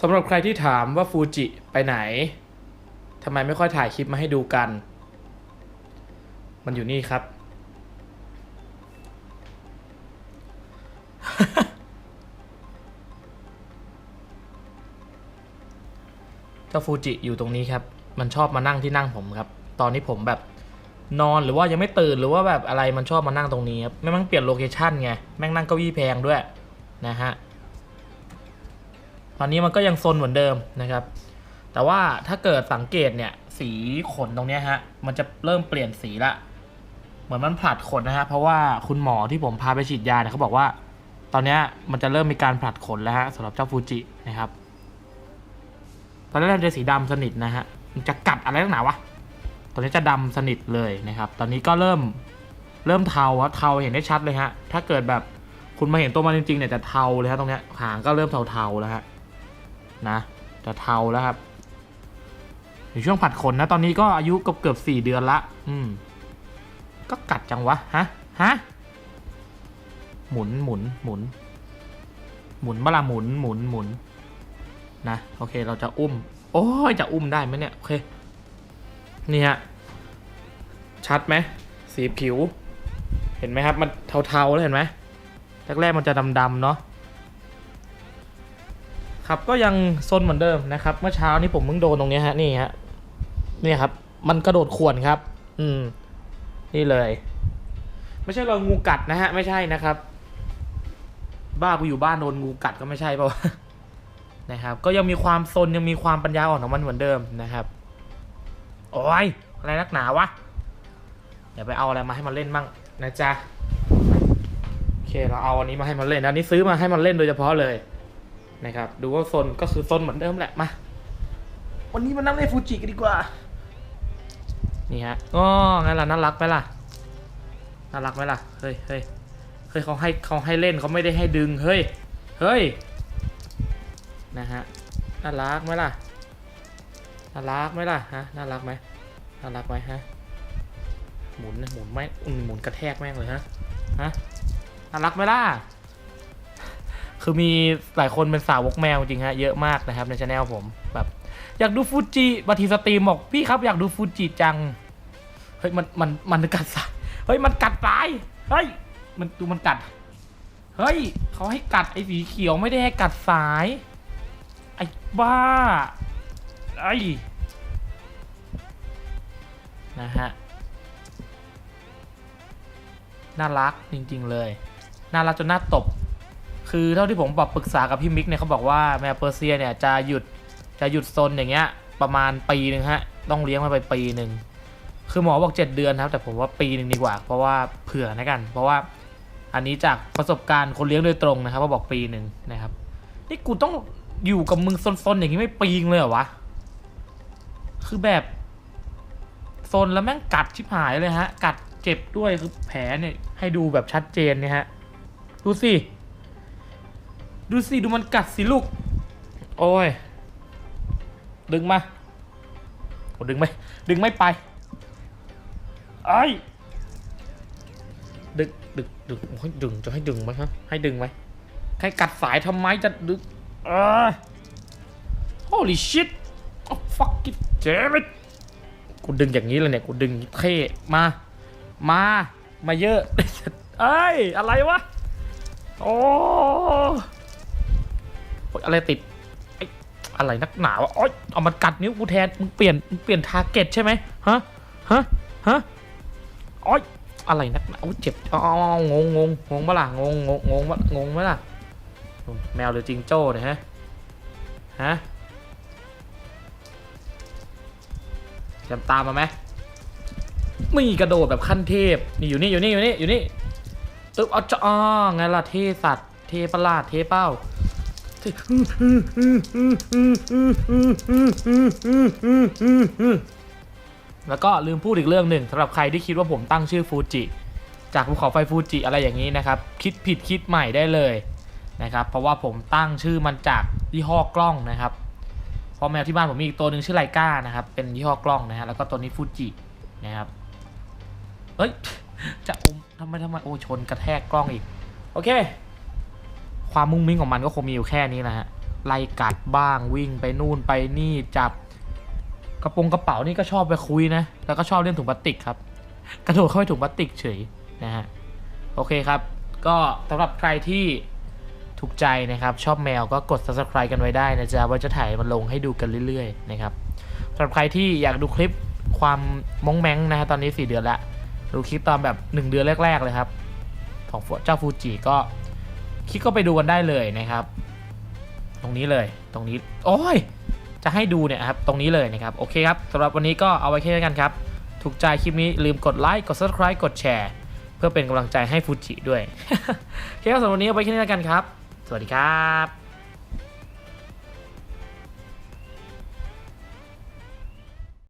สำหรับใครที่ถามว่าฟูจิไปไหนทำไมไม่ค่อยถ่ายคลิปมาให้ดูกัน มันอยู่นี่ครับ เจ้าฟูจิอยู่ตรงนี้ครับ มันชอบมานั่งที่นั่งผมครับ ตอนนี้ผมแบบนอนหรือว่ายังไม่ตื่นหรือว่าแบบอะไรมันชอบมานั่งตรงนี้ครับแม่งมันเปลี่ยนโลเคชั่นไง แม่งนั่งเก้าอี้แพงด้วยนะฮะ อนนี้มันก็ยังซนเหมือนเดิมนะครับ แต่ว่าถ้าเกิดสังเกตเนี่ย สีขนตรงนี้ฮะ มันจะเริ่มเปลี่ยนสีละ เหมือนมันผลัดขนนะฮะ เพราะว่าคุณหมอที่ผมพาไปฉีดยาเนี่ยเขาบอกว่า ตอนนี้มันจะเริ่มมีการผลัดขนแล้วฮะสำหรับเจ้าฟูจินะครับ ตอนแรกจะสีดำสนิทนะฮะ มันจะกัดอะไรนักหนาวะ ตอนนี้จะดำสนิทเลยนะครับ ตอนนี้ก็เริ่มเริ่มเทาอะเทาเห็นได้ชัดเลยฮะ ถ้าเกิดแบบคุณมาเห็นตัวมันจริงๆเนี่ยจะเทาเลยฮะตรงเนี้ยหางก็เริ่มเทาๆแล้วฮะ นะจะเทาแล้วครับอยู่ช่วงผัดขนนะ ตอนนี้ก็อายุเกือบเกือบสี่เดือนละ อืม ก็กัดจังวะ ฮะ ฮะ หมุนหมุนหมุน หมุนเวลาหมุนหมุนหมุนนะ โอเค เราจะอุ้ม โอ้ย จะอุ้มได้ไหมเนี่ย โอเค นี่ฮะ ชัดไหม สีผิว เห็นไหมครับ มันเทาๆแล้วเห็นไหมแรกๆมันจะดำๆเนาะ ครับก็ยังซนเหมือนเดิมนะครับ เมื่อเช้านี้ผมเพิ่งโดนตรงนี้ฮะนี่ฮะนี่ครับ มันกระโดดข่วนครับ อืม นี่เลย ไม่ใช่เรางูกัดนะฮะ ไม่ใช่นะครับ บ้ากูอยู่บ้านโดนงูกัดก็ไม่ใช่เปล่านะครับ ก็ยังมีความซนยังมีความปัญญาอ่อนของมันเหมือนเดิมนะครับโอ้ยอะไรนักหนาวะเดี๋ยวไปเอาอะไรมาให้มันเล่นมั่งนะจ๊ะโอเคเราเอาอันนี้มาให้มันเล่นอันนี้ซื้อมาให้มันเล่นโดยเฉพาะเลย นะครับดูว่าโซนก็คือโซนเหมือนเดิมแหละมา วันนี้มานั่งเล่นฟูจิกันดีกว่า นี่ฮะอ๋องั้นล่ะน่ารักไหมล่ะน่ารักไหมล่ะเฮ้ยเฮ้ยเฮ้ยเขาให้เขาให้เล่นเขาไม่ได้ให้ดึงเฮ้ยเฮ้ยนะฮะน่ารักไหมล่ะน่ารักไหมล่ะฮะน่ารักไหมน่ารักไหมฮะหมุนหมุนไม่อืมหมุนกระแทกแม่งเลยฮะฮะน่ารักไหมล่ะ คือมีหลายคนเป็นสาวกแมวจริงฮะเยอะมากนะครับในช anel ผมแบบอยากดูฟูจิบางทีสตรีมบอกพี่ครับอยากดูฟูจิจัง เฮ้ยมันมันมันกัดสายเฮ้ยมันกัดสาย เฮ้ยมันดูมันกัด เฮ้ยเขาให้กัดไอ้สีเขียวไม่ได้ให้กัดสาย ไอ้บ้า ไอ้นะฮะ น่ารักจริงๆเลย น่ารักจนน่าตบ คือเท่าที่ผมบอกปรึกษากับพี่มิกเนี่ยเขาบอกว่าแมวเปอร์เซียเนี่ยจะหยุดจะหยุดซนอย่างเงี้ยประมาณปีหนึ่งฮะต้องเลี้ยงมันไปปีหนึ่งคือหมอบอก 7 เดือนครับ แต่ผมว่าปีหนึ่งดีกว่า เพราะว่าเผื่อนะกัน เพราะว่าอันนี้จากประสบการณ์คนเลี้ยงโดยตรงนะครับว่าบอกปีหนึ่งนะครับนี่กูต้องอยู่กับมึงซนๆอย่างนี้ไม่ปีงเลยเหรอวะคือแบบซนแล้วแม่งกัดชิบหายเลยฮะ กัดเจ็บด้วยคือแผลเนี่ยให้ดูแบบชัดเจนเนี่ยฮะดูสิ ดูสิ ดูมันกัดสิลูก โอ้ย ดึงมาโอ้ดึงไม่ ดึงไม่ไปไอ้ดึง ดึง ดึงโอ้ยดึง จะให้ดึงไหมฮะ ให้ดึงไหมใครกัดสายทำไมจะดึงเออ holy shit oh fuck it damn it กูดึงอย่างนี้เลยเนี่ย กูดึงเท่มา มา มาเยอะ เอ้ย อะไรวะ โอ้ อะไรติดอะไรนักหนาวะโอ๊ยเอามันกัดนิ้วกูแทน มึงเปลี่ยน มึงเปลี่ยนทาร์เก็ตใช่ไหมฮะ ฮะ ฮะโอ๊ยอะไรนักหนาโอ้ยเจ็บอ๋องงงงงงปะล่ะ งงงงงงปะงงไหมล่ะ แมวหรือจิงโจ้เนี่ยฮะ ฮะจำตามมาไหมมีกระโดดแบบขั้นเทพ นี่อยู่นี่อยู่นี่อยู่นี่อยู่นี่ตึ๊บเอาจะอ๋อไงล่ะเทสัตว์ เทประหลาด เทเป้า แล้วก็ลืมพูดอีกเรื่องหนึ่งสำหรับใครที่คิดว่าผมตั้งชื่อฟูจิจากภูเขาไฟฟูจิอะไรอย่างนี้นะครับ คิดผิดคิดใหม่ได้เลยนะครับ เพราะว่าผมตั้งชื่อมันจากยี่ห้อกล้องนะครับเพราะแมวที่บ้านผมมีอีกตัวหนึ่งชื่อไลกานะครับ เป็นยี่ห้อกล้องนะฮะแล้วก็ตัวนี้ฟูจินะครับเอ้ยจะอมทำไมทำไมโอ้ชนกระแทกกล้องอีก โอเค ความมุ้งมิ้งของมันก็คงมีอยู่แค่นี้นะฮะไล่กัดบ้างวิ่งไปนู่นไปนี่จับ กระโปรงกระเป๋านี่ก็ชอบไปคุยนะ แล้วก็ชอบเล่นถุงพลาสติกครับ กระโดดเข้าไปถุงพลาสติกเฉยนะฮะโอเคครับ ก็สำหรับใครที่ถูกใจนะครับ ชอบแมวก็กด subscribe กันไว้ได้นะจ๊ะว่าจะถ่ายมันลงให้ดูกันเรื่อยๆนะครับสำหรับใครที่อยากดูคลิปความมงแมงนะฮะตอนนี้ 4 เดือนละดูคลิปตอนแบบ 1 เดือนแรก ๆ เลยครับ ของเจ้าฟูจิก็ คลิกก็ไปดูกันได้เลยนะครับ ตรงนี้เลยตรงนี้ โอ้ย จะให้ดูเนี่ยครับ ตรงนี้เลยนะครับ โอเคครับสำหรับวันนี้ก็เอาไว้แค่นี้กันครับ ถูกใจคลิปนี้ลืมกดไลค์กด subscribe กดแชร์ เพื่อเป็นกำลังใจให้ฟูจิด้วยโอเคครับสำหรับวันนี้เอาไว้แค่นี้กันครับ สวัสดีครับ